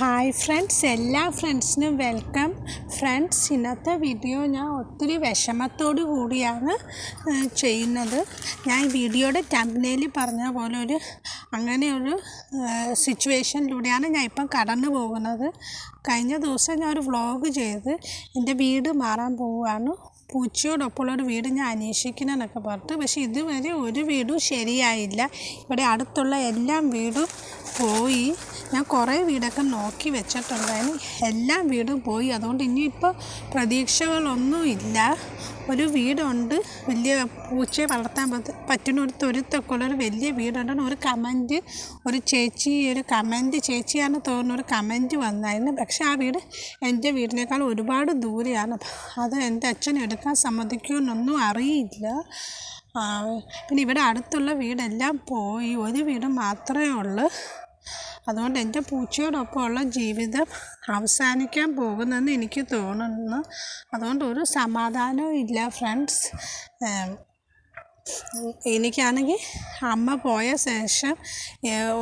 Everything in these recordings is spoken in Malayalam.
ഹായ് ഫ്രണ്ട്സ് എല്ലാ ഫ്രണ്ട്സിനും വെൽക്കം ഫ്രണ്ട്സ് ഇന്നത്തെ വീഡിയോ ഞാൻ ഒത്തിരി വിഷമത്തോടു കൂടിയാണ് ചെയ്യുന്നത്. ഞാൻ വീഡിയോയുടെ ടംബ്നേലിൽ പറഞ്ഞ പോലെ ഒരു അങ്ങനെയൊരു സിറ്റുവേഷനിലൂടെയാണ് ഞാൻ ഇപ്പം കടന്നു പോകുന്നത്. കഴിഞ്ഞ ദിവസം ഞാൻ ഒരു വ്ളോഗ് ചെയ്ത് എന്റെ വീട് മാറാൻ പോവുകയാണ്. പൂച്ചയോടൊപ്പമുള്ള ഒരു വീട് ഞാൻ അന്വേഷിക്കണമെന്നൊക്കെ പറഞ്ഞിട്ട് പക്ഷേ ഇതുവരെ ഒരു വീടും ശരിയായില്ല. ഇവിടെ അടുത്തുള്ള എല്ലാ വീടും പോയി. ഞാൻ കുറേ വീടൊക്കെ നോക്കി വെച്ചിട്ടുണ്ടായിരുന്നു. എല്ലാ വീടും പോയി. അതുകൊണ്ട് ഇനിയിപ്പോൾ പ്രതീക്ഷകളൊന്നും ഇല്ല ഒരു വീടുണ്ട്. വലിയ പൂച്ചയെ വളർത്താൻ പറ്റുന്ന ഒരു തുരുത്തൊക്കെയുള്ള ഒരു വലിയ വീടുണ്ട്. ഒരു കമന്റ് ഒരു ചേച്ചി ഒരു കമന്റ് ചേച്ചിയാണ് തോന്നുന്ന ഒരു കമന്റ് വന്നായിരുന്നു. പക്ഷേ ആ വീട് എന്റെ വീടിനേക്കാൾ ഒരുപാട് ദൂരെയാണ്. അത് എന്റെ അച്ഛൻ എടുക്കാൻ സമ്മതിക്കുമെന്നൊന്നും അറിയില്ല. പിന്നെ ഇവിടെ അടുത്തുള്ള വീടെല്ലാം പോയി. ഒരു വീട് മാത്രമേ ഉള്ളൂ. അതുകൊണ്ട് എന്റെ പൂച്ചയോടൊപ്പമുള്ള ജീവിതം അവസാനിക്കാൻ പോകുന്നെന്ന് എനിക്ക് തോന്നുന്നു. അതുകൊണ്ട് ഒരു സമാധാനവും ഇല്ല ഫ്രണ്ട്സ് എനിക്കാണെങ്കിൽ അമ്മ പോയ ശേഷം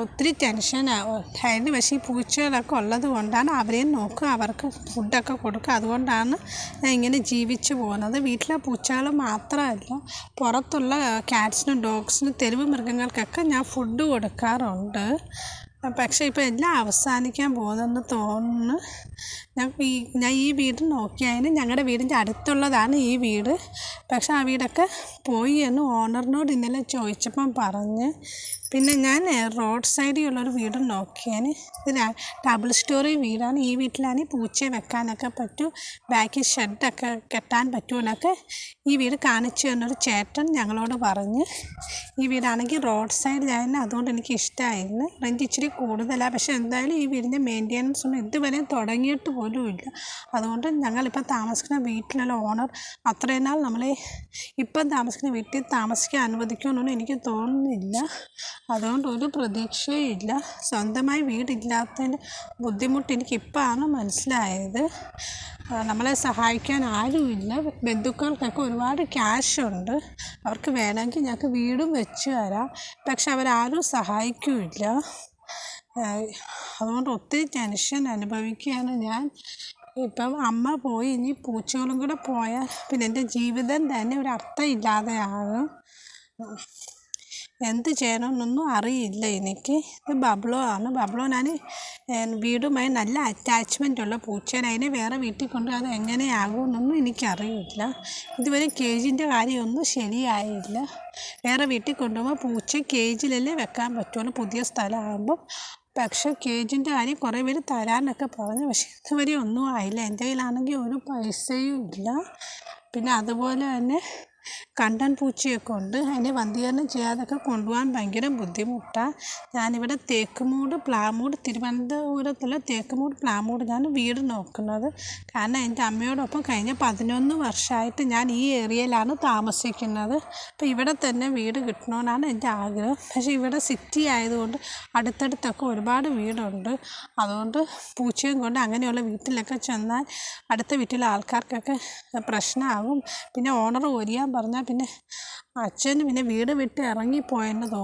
ഒത്തിരി ടെൻഷൻ ഉണ്ടായിരുന്നു പക്ഷേ ഈ പൂച്ചകളൊക്കെ ഉള്ളത് കൊണ്ടാണ് അവരെയും നോക്കുക അവർക്ക് ഫുഡൊക്കെ കൊടുക്കുക. അതുകൊണ്ടാണ് ഞാൻ ഇങ്ങനെ ജീവിച്ചു പോകുന്നത്. വീട്ടിലെ പൂച്ചകൾ മാത്രമല്ല പുറത്തുള്ള ക്യാറ്റ്സിനും ഡോഗ്സിനും തെരുവ് മൃഗങ്ങൾക്കൊക്കെ ഞാൻ ഫുഡ് കൊടുക്കാറുണ്ട്. പക്ഷേ ഇപ്പോൾ എല്ലാം അവസാനിക്കാൻ പോകുന്നെന്ന് തോന്നുന്നു. ഞാൻ ഈ ഞാൻ ഈ വീട് നോക്കിയതിന് ഞങ്ങളുടെ വീടിന്റെ അടുത്തുള്ളതാണ് ഈ വീട്. പക്ഷെ ആ വീടൊക്കെ പോയി എന്ന് ഓണറിനോട് ഇന്നലെ ചോദിച്ചപ്പം പറഞ്ഞ്. പിന്നെ ഞാൻ റോഡ് സൈഡിലുള്ളൊരു വീട് നോക്കിയാൽ ഇത് ഡബിൾ സ്റ്റോറി വീടാണ്. ഈ വീട്ടിലാണ് പൂച്ചയെ വെക്കാനൊക്കെ പറ്റും ബാക്കിൽ ഷെഡൊക്കെ കെട്ടാൻ പറ്റുമെന്നൊക്കെ ഈ വീട് കാണിച്ചു തന്നൊരു ചേട്ടൻ ഞങ്ങളോട് പറഞ്ഞ്. ഈ വീടാണെങ്കിൽ റോഡ് സൈഡിലായിരുന്നു അതുകൊണ്ട് എനിക്ക് ഇഷ്ടമായിരുന്നു റെന്റ് ഇച്ചിരി കൂടുതലാണ് പക്ഷേ എന്തായാലും ഈ വീടിന്റെ മെയിന്റെനൻസ് ഒന്നും ഇതുവരെ തുടങ്ങിയിട്ട് പോലും ഇല്ല അതുകൊണ്ട് ഞങ്ങളിപ്പം താമസിക്കുന്ന വീട്ടിലുള്ള ഓണർ അത്രയും നാൾ നമ്മളെ ഇപ്പം താമസിക്കുന്ന വീട്ടിൽ താമസിക്കാൻ അനുവദിക്കുമെന്നൊന്നും എനിക്ക് തോന്നുന്നില്ല. അതുകൊണ്ട് ഒരു പ്രതീക്ഷയും ഇല്ല. സ്വന്തമായി വീടില്ലാത്തതിന്റെ ബുദ്ധിമുട്ട് എനിക്കിപ്പോഴാണ് മനസ്സിലായത്. നമ്മളെ സഹായിക്കാൻ ആരുമില്ല. ബന്ധുക്കൾക്കൊക്കെ ഒരുപാട് ക്യാഷ് ഉണ്ട്. അവർക്ക് വേണമെങ്കിൽ ഞങ്ങൾക്ക് വീടും വെച്ച് തരാം. പക്ഷെ അവരാരും സഹായിക്കുമില്ല. ഏഹ് അതുകൊണ്ട് ഒത്തിരി ടെൻഷൻ അനുഭവിക്കുകയാണ് ഞാൻ. ഇപ്പം അമ്മ പോയി ഇനി പൂച്ചകളും കൂടെ പോയാൽ പിന്നെ എന്റെ ജീവിതം തന്നെ ഒരു അർത്ഥം ഇല്ലാതെയാകും എന്ത് ചെയ്യണമെന്നൊന്നും അറിയില്ല എനിക്ക്. ഇത് ബബ്ലോ ആണ്. ബബ്ലോ ഞാൻ വീടുമായി നല്ല അറ്റാച്ച്മെന്റ് ഉള്ള പൂച്ചയാണ് അതിനെ വേറെ വീട്ടിൽ കൊണ്ട് അത് എങ്ങനെയാകുമെന്നൊന്നും എനിക്കറിയില്ല. ഇതുവരെ കേജിന്റെ കാര്യമൊന്നും ശരിയായില്ല. വേറെ വീട്ടിൽ കൊണ്ടുപോകുമ്പോൾ പൂച്ച കേജിലല്ലേ വെക്കാൻ പറ്റുള്ളൂ? പുതിയ സ്ഥലമാകുമ്പം പക്ഷേ കേജിന്റെ കാര്യം കുറേ പേര് തരാനൊക്കെ പറഞ്ഞു. പക്ഷേ ഇതുവരെ ഒന്നും ആയില്ല. എന്റെ കയ്യിലാണെങ്കിൽ ഒരു പൈസയും ഇല്ല. പിന്നെ അതുപോലെ തന്നെ കണ്ടൻ പൂച്ചയൊക്കെ ഉണ്ട്. അതിനെ വന്ധീകരണം ചെയ്യാതൊക്കെ കൊണ്ടുപോകാൻ ഭയങ്കര ബുദ്ധിമുട്ടാണ് ഞാനിവിടെ തേക്കുമൂട് പ്ലാമൂട് തിരുവനന്തപുരത്തുള്ള തേക്കുമൂട് പ്ലാമൂട് ഞാൻ വീട് നോക്കുന്നത്. കാരണം എന്റെ അമ്മയോടൊപ്പം കഴിഞ്ഞ പതിനൊന്ന് വർഷമായിട്ട് ഞാൻ ഈ ഏരിയയിലാണ് താമസിക്കുന്നത്. അപ്പോൾ ഇവിടെ തന്നെ വീട് കിട്ടണമെന്നാണ് എന്റെ ആഗ്രഹം. പക്ഷേ ഇവിടെ സിറ്റി ആയതുകൊണ്ട് അടുത്തടുത്തൊക്കെ ഒരുപാട് വീടുണ്ട്. അതുകൊണ്ട് പൂച്ചയും കൊണ്ട് അങ്ങനെയുള്ള വീട്ടിലൊക്കെ ചെന്നാൽ അടുത്ത വീട്ടിലെ ആൾക്കാർക്കൊക്കെ പ്രശ്നമാകും. പിന്നെ ഓണർ ഒരിയാൻ പറഞ്ഞാൽ പിന്നെ അച്ഛന് പിന്നെ വീട് വിട്ട് ഇറങ്ങിപ്പോയെന്ന് തോ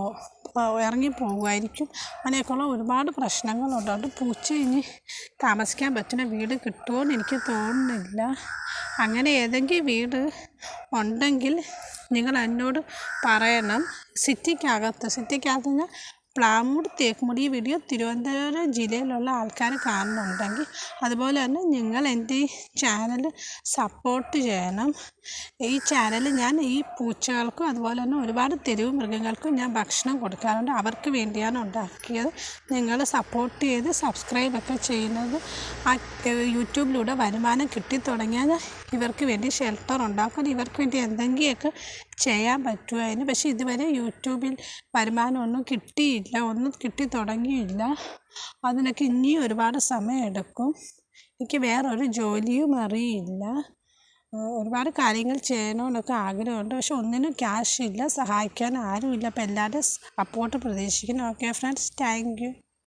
ഇറങ്ങി പോകുമായിരിക്കും അങ്ങനെയൊക്കെയുള്ള ഒരുപാട് പ്രശ്നങ്ങളുണ്ട്. അതുകൊണ്ട് പൂച്ച ഇനി താമസിക്കാൻ പറ്റുന്ന വീട് കിട്ടുമോയെന്ന് എനിക്ക് തോന്നുന്നില്ല. അങ്ങനെ ഏതെങ്കിലും വീട് ഉണ്ടെങ്കിൽ നിങ്ങൾ എന്നോട് പറയണം. സിറ്റിക്കകത്ത് സിറ്റിക്കകത്ത് പ്ലാമൂട് തേക്കുമുടി വീഡിയോ തിരുവനന്തപുരം ജില്ലയിലുള്ള ആൾക്കാർ കാണുന്നുണ്ടെങ്കിൽ അതുപോലെ തന്നെ നിങ്ങൾ എന്റെ ഈ ചാനൽ സപ്പോർട്ട് ചെയ്യണം. ഈ ചാനൽ ഞാൻ ഈ പൂച്ചകൾക്കും അതുപോലെ തന്നെ ഒരുപാട് തെരുവ് മൃഗങ്ങൾക്കും ഞാൻ ഭക്ഷണം കൊടുക്കാറുണ്ട്. അവർക്ക് വേണ്ടിയാണ് ഉണ്ടാക്കിയത്. നിങ്ങൾ സപ്പോർട്ട് ചെയ്ത് സബ്സ്ക്രൈബൊക്കെ ചെയ്യുന്നത് ആ യൂട്യൂബിലൂടെ വരുമാനം കിട്ടിത്തുടങ്ങിയാൽ ഇവർക്ക് വേണ്ടി ഷെൽട്ടർ ഉണ്ടാക്കും ഇവർക്ക് വേണ്ടി എന്തെങ്കിലുമൊക്കെ ചെയ്യാൻ പറ്റുമായിരുന്നു പക്ഷേ ഇതുവരെ യൂട്യൂബിൽ വരുമാനമൊന്നും കിട്ടിയില്ല. ഒന്നും കിട്ടി തുടങ്ങിയില്ല. അതിനൊക്കെ ഇനിയും ഒരുപാട് സമയമെടുക്കും എനിക്ക് വേറൊരു ജോലിയും അറിയില്ല. ഒരുപാട് കാര്യങ്ങൾ ചെയ്യണമെന്നൊക്കെ ആഗ്രഹമുണ്ട്. പക്ഷെ ഒന്നിനും ക്യാഷ് ഇല്ല. സഹായിക്കാൻ ആരുമില്ല. അപ്പോൾ എല്ലാവരും സപ്പോർട്ട് പ്രതീക്ഷിക്കുന്നു. Okay friends. Thank you.